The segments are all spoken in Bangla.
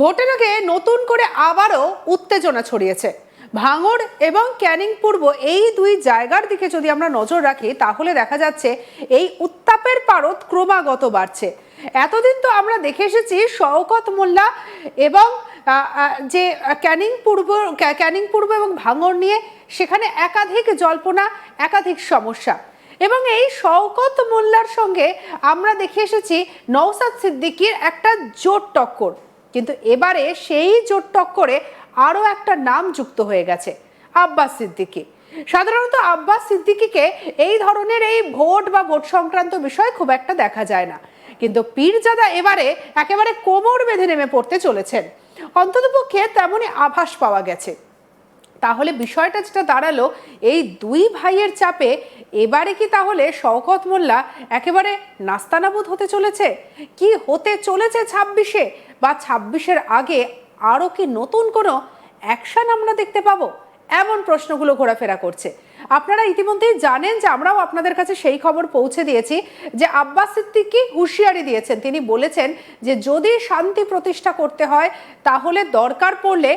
ভোটের আগে নতুন করে আবারও উত্তেজনা ছড়িয়েছে। ভাঙড় এবং ক্যানিং পূর্ব এই দুই জায়গার দিকে যদি আমরা নজর রাখি, তাহলে দেখা যাচ্ছে এই উত্তাপের পারদ ক্রমাগত বাড়ছে। এতদিন তো আমরা দেখে এসেছি শওকত মোল্লা এবং যে ক্যানিং পূর্ব ক্যানিং পূর্ব এবং ভাঙড় নিয়ে সেখানে একাধিক জল্পনা, একাধিক সমস্যা। এবং এই শওকত মোল্লার সঙ্গে আমরা দেখে এসেছি নওসাদ সিদ্দিকির একটা জোট টক্কর। কিন্তু এবারে সেই জোট টক্করে আরও একটা নাম যুক্ত হয়ে গেছে, আব্বাস সিদ্দিকি। সাধারণত আব্বাস সিদ্দিকিকে এই ধরনের এই ভোট বা ভোট সংক্রান্ত বিষয় খুব একটা দেখা যায় না। কিন্তু পীরজাদা এবারে একেবারে কোমর বেঁধে নেমে পড়তে চলেছেন। অন্ততপক্ষে তেমনই আভাস পাওয়া গেছে। তাহলে বিষয়টা যেটা দাঁড়াল, এই দুই ভাইয়ের চাপে এবারে কি তাহলে শওকত মোল্লা একেবারে নাস্তানাবুদ হতে চলেছে? কি হতে চলেছে ছাব্বিশে? বা ছাব্বিশের আগে আরও কি নতুন কোনো অ্যাকশন আমরা দেখতে পাবো? এমন প্রশ্নগুলো ঘোরাফেরা করছে। আপনারা ইতিমধ্যেই জানেন যে আমরাও আপনাদের কাছে সেই খবর পৌঁছে দিয়েছি যে আব্বাস সিদ্দিকি হুঁশিয়ারি দিয়েছেন। তিনি বলেছেন যে যদি শান্তি প্রতিষ্ঠা করতে হয়, তাহলে দরকার পড়লে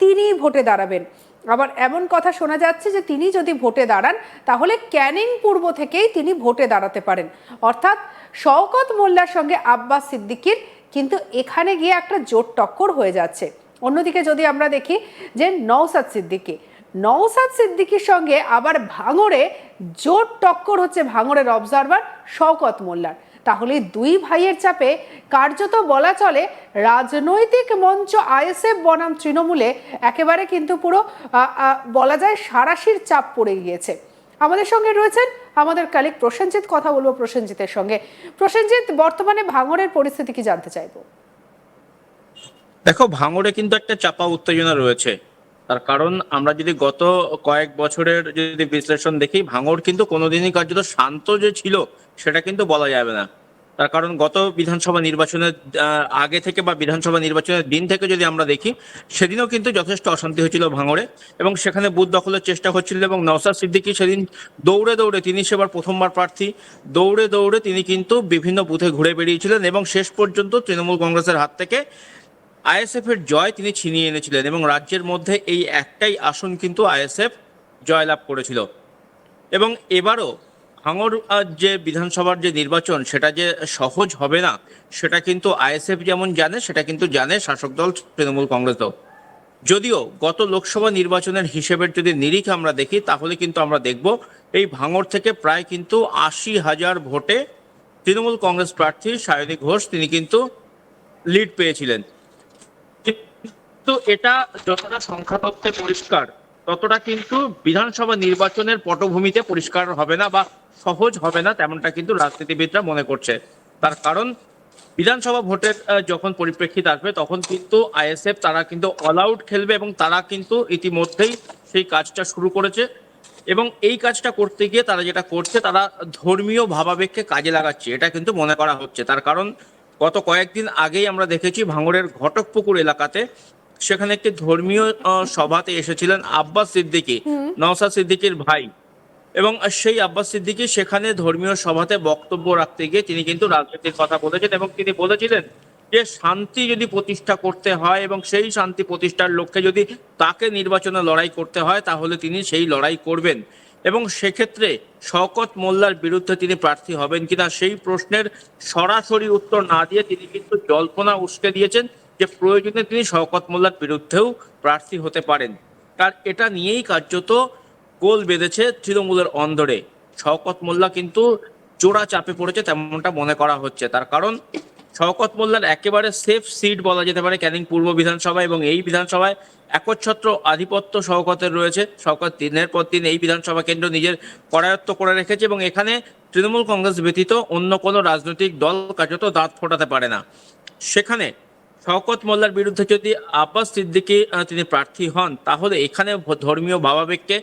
তিনিই ভোটে দাঁড়াবেন। আবার এমন কথা শোনা যাচ্ছে যে তিনি যদি ভোটে দাঁড়ান, তাহলে ক্যানিং পূর্ব থেকেই তিনি ভোটে দাঁড়াতে পারেন। অর্থাৎ শওকত মোল্লার সঙ্গে আব্বাস সিদ্দিকির কিন্তু এখানে গিয়ে একটা জোট টক্কর হয়ে যাচ্ছে। অন্যদিকে যদি আমরা দেখি যে নওসাদ সিদ্দিকি, নওসাদ সিদ্দিকির সঙ্গে আবার ভাঙড়ে জোট টক্কর হচ্ছে ভাঙড়ের অবজারভার শওকত মোল্লার। তাহলে দুই ভাইয়ের চাপে কার্যত বলা চলে রাজনৈতিক মঞ্চ আইএসএফ বনাম তৃণমূলে একেবারে কিন্তু পুরো বলা যায় সারাশির চাপ পড়ে গিয়েছে। আমাদের সঙ্গে রয়েছেন আমাদের কালিক প্রসেনজিৎ, কথা বলব প্রসেনজিতের সঙ্গে। প্রসেনজিৎ, বর্তমানে ভাঙড়ের পরিস্থিতি কি জানতে চাইব? দেখো, ভাঙড়ে কিন্তু একটা চাপা উত্তেজনা রয়েছে। তার কারণ আমরা যদি গত কয়েক বছরের যদি বিশ্লেষণ দেখি, ভাঙড় কিন্তু কোনোদিনই কার্যত শান্ত যে ছিল, সেটা কিন্তু বলা যাবে না। তার কারণ গত বিধানসভা নির্বাচনের আগে থেকে বা বিধানসভা নির্বাচনের দিন থেকে যদি আমরা দেখি, সেদিনও কিন্তু যথেষ্ট অশান্তি হয়েছিল ভাঙড়ে এবং সেখানে বুথ দখলের চেষ্টা হচ্ছিল এবং নওসাদ সিদ্দিকী সেদিন দৌড়ে দৌড়ে তিনি সেবার প্রথমবার প্রার্থী, দৌড়ে দৌড়ে তিনি কিন্তু বিভিন্ন বুথে ঘুরে বেরিয়েছিলেন এবং শেষ পর্যন্ত তৃণমূল কংগ্রেসের হাত থেকে আইএসএফ এর জয় তিনি ছিনিয়ে এনেছিলেন এবং রাজ্যের মধ্যে এই একটাই আসন কিন্তু আইএসএফ জয়লাভ করেছিল। এবং এবারও ভাঙর যে বিধানসভার যে নির্বাচন, সেটা যে সহজ হবে না, সেটা কিন্তু আইএসএফ যেমন জানে, সেটা কিন্তু জানে শাসক দল তৃণমূল কংগ্রেসও যদিও গত লোকসভা নির্বাচনের হিসেবের যদি নিরিখ আমরা দেখি, তাহলে কিন্তু আমরা দেখব এই ভাঙর থেকে প্রায় কিন্তু আশি হাজার ভোটে তৃণমূল কংগ্রেস প্রার্থী সায়নী ঘোষ, তিনি কিন্তু লিড পেয়েছিলেন। কিন্তু এটা যতটা সংখ্যা তত্ত্বে পরিষ্কার, ততটা কিন্তু বিধানসভা নির্বাচনের পটভূমিতে পরিষ্কার হবে না বা সহজ হবে না তেমনটা কিন্তু রাজনীতিবিদরা মনে করছে। তার কারণ বিধানসভা ভোটের যখন পরিপ্রেক্ষিত আসবে তখন কিন্তু আইএসএফ তারা কিন্তু অল আউট খেলবে এবং তারা কিন্তু ইতিমধ্যেই সেই কাজটা শুরু করেছে। এবং এই কাজটা করতে গিয়ে তারা যেটা করছে তারা ধর্মীয় ভাবাবেগকে কাজে লাগাচ্ছে এটা কিন্তু মনে করা হচ্ছে। তার কারণ গত কয়েকদিন আগেই আমরা দেখেছি ভাঙড়ের ঘটকপুকুর এলাকাতে সেখানে একটি ধর্মীয় সভাতে এসেছিলেন আব্বাস সিদ্দিকী নওসা সিদ্দিকীর ভাই। এবং সেই আব্বাস সিদ্দিকী সেখানে ধর্মীয় সভাতে বক্তব্য রাখতে গিয়ে তিনি কিন্তু রাজনীতির কথা বলেছেন এবং তিনি বলেছিলেন যে শান্তি যদি প্রতিষ্ঠা করতে হয় এবং সেই শান্তি প্রতিষ্ঠার লক্ষ্যে যদি তাকে নির্বাচনে লড়াই করতে হয়, তাহলে তিনি সেই লড়াই করবেন। এবং সেক্ষেত্রে শওকত মোল্লার বিরুদ্ধে তিনি প্রার্থী হবেন কিনা সেই প্রশ্নের সরাসরি উত্তর না দিয়ে তিনি কিন্তু জল্পনা উস্কে দিয়েছেন যে প্রয়োজনে তিনি শওকত মোল্লার বিরুদ্ধেও প্রার্থী হতে পারেন। তার এটা নিয়েই কার্যত গোল বেঁধেছে তৃণমূলের অন্দরে। শওকত মোল্লা কিন্তু চোরা চাপে পড়েছে তেমনটা মনে করা হচ্ছে। তার কারণ, শওকত মোল্লার একেবারে সেফ সিট বলা যেতে পারে ক্যানিং পূর্ব বিধানসভা এবং এই বিধানসভায় একচ্ছত্র আধিপত্য শওকতের রয়েছে। শওকত দিনের পর দিন এই বিধানসভা কেন্দ্র নিজের করায়ত্ত করে রেখেছে এবং এখানে তৃণমূল কংগ্রেস ব্যতীত অন্য কোনো রাজনৈতিক দল কার্যত দাঁত ফোটাতে পারে না। সেখানে শওকত মোল্লার বিরুদ্ধে যদি আব্বাস সিদ্দিকী তিনি প্রার্থী হন, তাহলে এখানে ধর্মীয় ভাবাবেগকে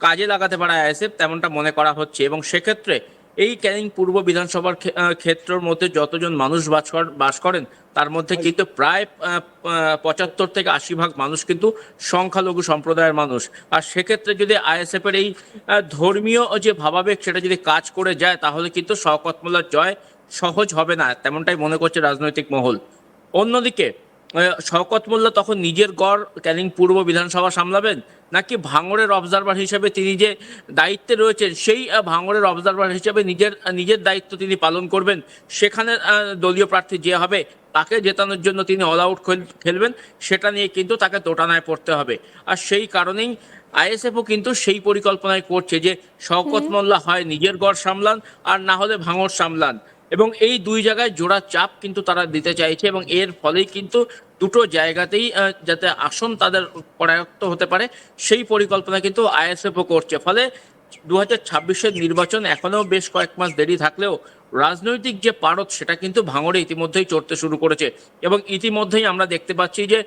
কাজে লাগাতে পারে আইএসএফ তেমনটা মনে করা হচ্ছে। এবং সেক্ষেত্রে এই ক্যানিং পূর্ব বিধানসভার ক্ষেত্রের মধ্যে যতজন মানুষ বাস কর- বাস করেন তার মধ্যে কিন্তু প্রায় পঁচাত্তর থেকে আশি ভাগ মানুষ কিন্তু সংখ্যালঘু সম্প্রদায়ের মানুষ। আর সেক্ষেত্রে যদি আইএসএফ এর এই ধর্মীয় যে ভাবাবেগ সেটা যদি কাজ করে যায় তাহলে কিন্তু শওকত মোল্লার জয় সহজ হবে না তেমনটাই মনে করছে রাজনৈতিক মহল। অন্যদিকে শওকত মোল্লা তখন নিজের গড় ক্যানিং পূর্ব বিধানসভা সামলাবেন নাকি ভাঙড়ের অবজারভার হিসেবে তিনি যে দায়িত্বে রয়েছেন সেই ভাঙড়ের অবজারভার হিসেবে নিজের নিজের দায়িত্ব তিনি পালন করবেন সেখানে দলীয় প্রার্থী যে হবে তাকে জেতানোর জন্য তিনি অল আউট খেলবেন সেটা নিয়ে কিন্তু তাকে দোটানায় পড়তে হবে। আর সেই কারণেই আইএসএফও কিন্তু সেই পরিকল্পনায় করছে যে শওকত মোল্লা হয় নিজের গড় সামলান আর না হলে ভাঙড় সামলান। এবং এই দুই জায়গায় জোড়া চাপ কিন্তু তারা দিতে চাইছে এবং এর ফলেই কিন্তু দুটো জায়গাতেই যাতে আসন তাদের করায়ত্ত হতে পারে, সেই পরিকল্পনা কিন্তু আইএসএফও করছে। ফলে দু হাজার নির্বাচন এখনও বেশ কয়েক মাস দেরি থাকলেও রাজনৈতিক যে পারদ, সেটা কিন্তু ভাঙড়ে ইতিমধ্যেই চড়তে শুরু করেছে। এবং ইতিমধ্যেই আমরা দেখতে পাচ্ছি যে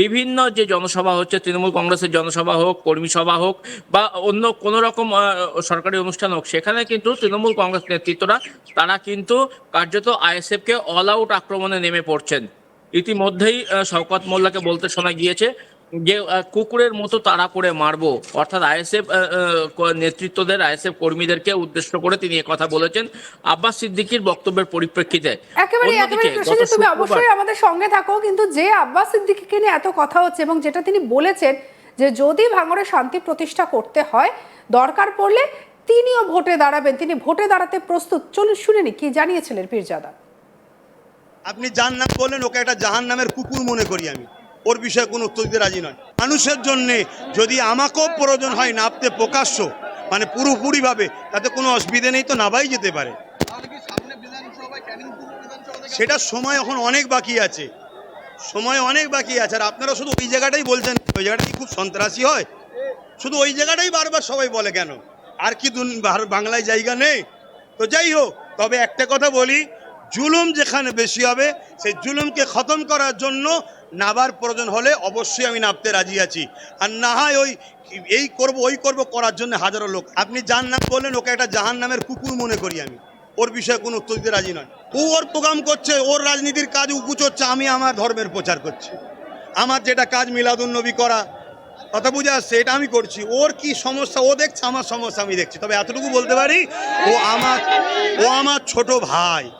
বিভিন্ন যে জনসভা হচ্ছে, তৃণমূল কংগ্রেসের জনসভা হোক, কর্মী সভা হোক, বা অন্য কোনো রকম সরকারি অনুষ্ঠান হোক, সেখানে কিন্তু তৃণমূল কংগ্রেস নেতৃত্বরা, তারা কিন্তু কার্যত আইএসএফকে অল আউট আক্রমণে নেমে পড়ছেন। ইতিমধ্যেই শওকত মোল্লাকে বলতে শোনা গিয়েছে যে কুকুরের মতো তাড়া করে মারবো অর্থাৎ আইএসএফ নেতৃত্বদের আইএসএফ কর্মীদেরকে উদ্দেশ্য করে তিনি কথা বলেছেন। আব্বাস সিদ্দিকির বক্তব্যের পরিপ্রেক্ষিতে একেবারে একেবারে তুমি অবশ্যই আমাদের সঙ্গে থাকো কিন্তু যে আব্বাস সিদ্দিকীকে নিয়ে এত কথা হচ্ছে এবং যেটা তিনি বলেছেন যে যদি ভাঙড়ে শান্তি প্রতিষ্ঠা করতে হয় দরকার পড়লে তিনিও ভোটে দাঁড়াবেন। তিনি ভোটে দাঁড়াতে প্রস্তুত। চলুন শুনে নি কি জানিয়েছিলেন পীরজাদা? আপনি যার নাম বললেন ওকে একটা জাহান নামের কুকুর মনে করি আমি। ওর বিষয়ে কোনো উত্তর দিতে রাজি নয়। মানুষের জন্যে যদি আমাকেও প্রয়োজন হয় নাপতে প্রকাশ্য মানে পুরোপুরিভাবে, তাতে কোনো অসুবিধে নেই তো নাবাই যেতে পারে। সেটা সময় এখন অনেক বাকি আছে। সময় অনেক বাকি আছে। আর আপনারা শুধু ওই জায়গাটাই বলছেন, ওই জায়গাটাই খুব সন্ত্রাসী হয়? শুধু ওই জায়গাটাই বারবার সবাই বলে কেন? আর কি বাংলায় জায়গা নেই? তো যাই হোক, তবে একটা কথা বলি, জুলুম যেখানে বেশি হবে, সেই জুলুমকে খতম করার জন্য নাবার প্রয়োজন হলে অবশ্যই আমি নাবতে রাজি আছি। আর না হয় ওই, এই করব, ওই করব করার জন্য হাজারো লোক। আপনি যার নাম বললেন, ওকে একটা জাহান নামের কুকুর মনে করি আমি। ওর বিষয়ে কোনো উত্তর দিতে রাজি নয়। ও ওর প্রোগ্রাম করছে, ওর রাজনীতির কাজ উকুচ হচ্ছে আমি আমার ধর্মের প্রচার করছি। আমার যেটা কাজ মিলাদুন নবী করা, কথা বুঝে আসছে, এটা আমি করছি। ওর কি সমস্যা, ও দেখছে, আমার সমস্যা আমি দেখছি। তবে এতটুকু বলতে পারি, ও আমার ও আমার ছোট ভাই।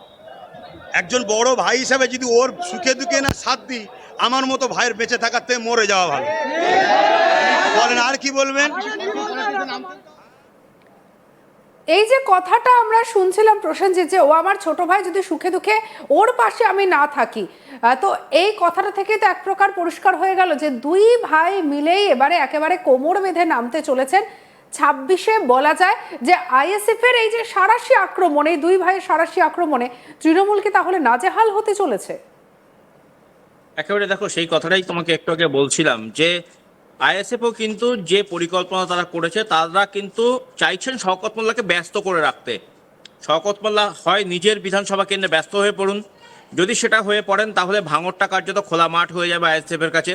একজন বড় ভাই হিসাবে যদি ওর সুখে দুঃখে না সাথ দিই আমার মতো ভাইয়ের বেঁচে থাকার থেকে মরে যাওয়া ভালো। বলেন, আর কি বলবেন? এই যে কথাটা আমরা শুনছিলাম প্রসেনজিৎ, যে ও আমার ছোট ভাই যদি সুখে দুঃখে ওর পাশে আমি না থাকি তো এই কথাটা থেকে তো এক প্রকার পরিষ্কার হয়ে গেল যে দুই ভাই মিলেই এবারে একেবারে কোমর বেঁধে নামতে চলেছেন। ছাব্বিশে বলা যায় যে আইএসএফ এর এই যে সারাশি আক্রমণে দুই ভাইয়ের সারাশি আক্রমণে তৃণমূল কি তাহলে নাজেহাল হতে চলেছে। একেবারে দেখো, সেই কথাটাই তোমাকে একটু আগে বলছিলাম যে, আইএসএফও কিন্তু যে পরিকল্পনা তারা করেছে, তারা কিন্তু চাইছেন শওকত মোল্লাকে ব্যস্ত করে রাখতে। শওকত মোল্লা হয় নিজের বিধানসভা কেন্দ্রে ব্যস্ত হয়ে পড়ুন। যদি সেটা হয়ে পড়েন, তাহলে ভাঙরটা কার্যত খোলা মাঠ হয়ে যাবে আইএসএফ এর কাছে।